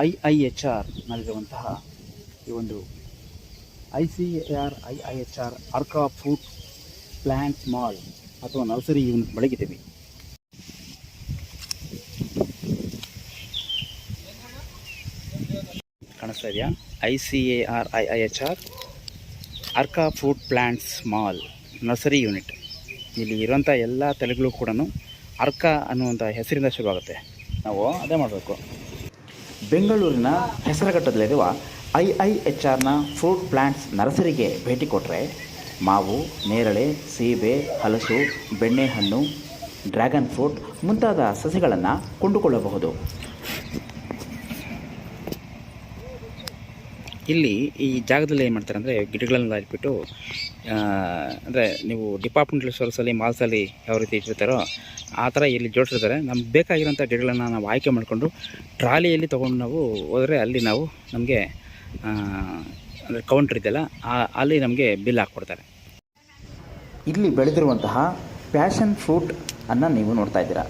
I I H R ನಲ್ಲಿರುವಂತಹ ಈ ಒಂದು I C R, I I H R, Arka fruit plant mall ಅಥವಾ nursery unit ಬಳಗಿದ್ದೀವಿ ಕಾಣಿಸ್ತಾ ಇದೆಯಾ? I C A R, I I H R, Arka fruit plants mall, nursery unit. ಇಲ್ಲಿ ಇರುವಂಥ ಎಲ್ಲ ತಲೆಗಳು ಕೂಡ ಅರ್ಕ ಅನ್ನುವಂಥ ಹೆಸರಿಂದ ಶುರುವಾಗುತ್ತೆ. ನಾವು ಅದೇ ಮಾಡಬೇಕು. ಬೆಂಗಳೂರಿನ ಹೆಸರಘಟ್ಟದಲ್ಲಿರುವ ಐ ಐ ಎಚ್ ಆರ್ನ ಫ್ರೂಟ್ ಪ್ಲ್ಯಾಂಟ್ಸ್ ನರ್ಸರಿಗೆ ಭೇಟಿ ಕೊಟ್ಟರೆ ಮಾವು, ನೇರಳೆ, ಸೀಬೆ, ಹಲಸು, ಬೆಣ್ಣೆಹಣ್ಣು, ಡ್ರ್ಯಾಗನ್ ಫ್ರೂಟ್ ಮುಂತಾದ ಸಸಿಗಳನ್ನು ಕೊಂಡುಕೊಳ್ಳಬಹುದು. ಇಲ್ಲಿ ಈ ಜಾಗದಲ್ಲಿ ಏನು ಮಾಡ್ತಾರೆ ಅಂದರೆ ಗಿಡಗಳನ್ನೆಲ್ಲ ಇಟ್ಬಿಟ್ಟು ಅಂದರೆ ನೀವು ಡಿಪಾರ್ಟ್ಮೆಂಟಲ್ ಸ್ಟೋರ್ಸಲ್ಲಿ ಮಾಲ್ಸಲ್ಲಿ ಯಾವ ರೀತಿ ಇಟ್ಟಿರ್ತಾರೋ ಆ ಥರ ಇಲ್ಲಿ ಜೋಡಿಸಿರ್ತಾರೆ. ನಮ್ಗೆ ಬೇಕಾಗಿರೋಂಥ ಗಿಡಗಳನ್ನು ನಾವು ಆಯ್ಕೆ ಮಾಡಿಕೊಂಡು ಟ್ರಾಲಿಯಲ್ಲಿ ತೊಗೊಂಡು ನಾವು ಹೋದರೆ ಅಲ್ಲಿ ನಾವು ನಮಗೆ ಅಂದರೆ ಕೌಂಟ್ರ್ ಇದೆಯಲ್ಲ ಅಲ್ಲಿ ನಮಗೆ ಬಿಲ್ ಹಾಕ್ಕೊಡ್ತಾರೆ. ಇಲ್ಲಿ ಬೆಳೆದಿರುವಂತಹ ಪ್ಯಾಷನ್ ಫ್ರೂಟ್ ಅನ್ನು ನೀವು ನೋಡ್ತಾ ಇದ್ದೀರಾ.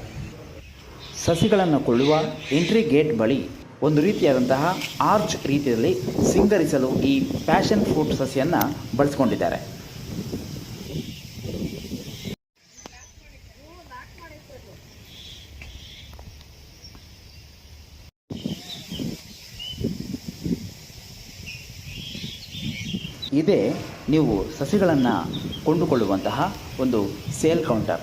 ಸಸಿಗಳನ್ನು ಕೊಳ್ಳುವ ಎಂಟ್ರಿ ಗೇಟ್ ಬಳಿ ಒಂದು ರೀತಿಯಾದಂತಹ ಆರ್ಚ್ ರೀತಿಯಲ್ಲಿ ಸಿಂಗರಿಸಲು ಈ ಪ್ಯಾಷನ್ ಫ್ರೂಟ್ ಸಸಿಯನ್ನು ಬಳಸ್ಕೊಂಡಿದ್ದಾರೆ. ಇದೇ ನೀವು ಸಸಿಗಳನ್ನು ಕೊಂಡುಕೊಳ್ಳುವಂತಹ ಒಂದು ಸೇಲ್ ಕೌಂಟರ್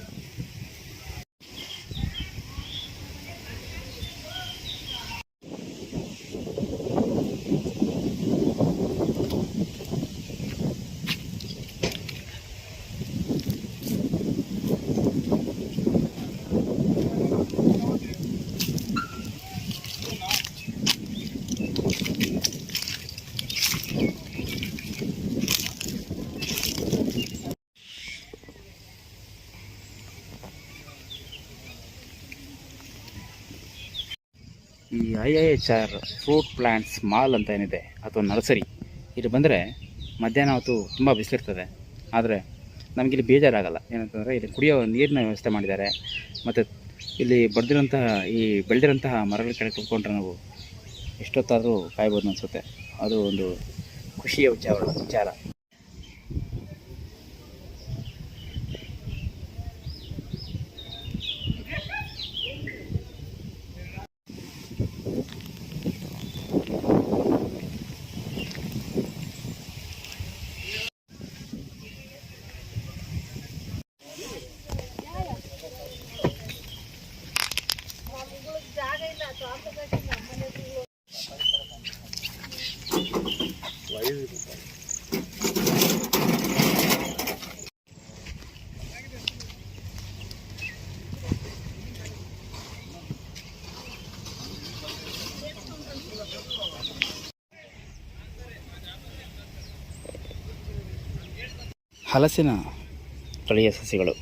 ಈ I I H R fruit plants mall ಅಂತ ಏನಿದೆ, ಅಥವಾ ನರ್ಸರಿ ಇಲ್ಲಿ ಬಂದರೆ ಮಧ್ಯಾಹ್ನ ಹೊತ್ತು ತುಂಬ ಬಿಸಿಲಿರ್ತದೆ. ಆದರೆ ನಮಗಿಲ್ಲಿ ಬೇಜಾರಾಗಲ್ಲ. ಏನಂತಂದರೆ ಇಲ್ಲಿ ಕುಡಿಯೋ ನೀರಿನ ವ್ಯವಸ್ಥೆ ಮಾಡಿದ್ದಾರೆ. ಮತ್ತು ಇಲ್ಲಿ ಬಡ್ದಿರೋಂತಹ ಈ ಬೆಳೆದಿರೋಂತಹ ಮರಗಳ ಕೆಳಗೆ ಕುತ್ಕೊಂಡ್ರೆ ನಾವು ಎಷ್ಟೊತ್ತಾದರೂ ಕಾಯ್ಬೋದು ಅನಿಸುತ್ತೆ. ಅದು ಒಂದು ಖುಷಿಯ ವಿಚಾರ ವಿಚಾರ. ಹಲಸಿನ ತಳಿಯ ಸಸಿಗಳು.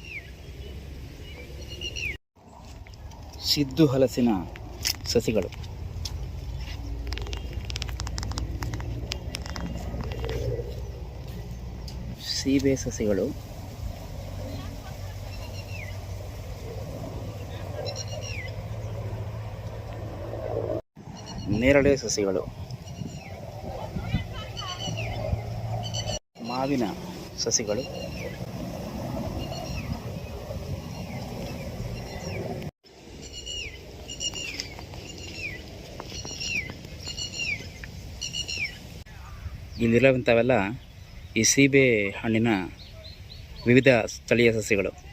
ಸಿದ್ದು ಹಲಸಿನ ಸಸಿಗಳು. ಸೀಬೆ ಸಸಿಗಳು. ನೇರಳೆ ಸಸಿಗಳು. ಮಾವಿನ ಸಸಿಗಳು. ಇಲ್ಲಿರುವಂಥವೆಲ್ಲ ಈ ಸೀಬೆ ಹಣ್ಣಿನ ವಿವಿಧ ಸ್ಥಳೀಯ ಸಸ್ಯಗಳು.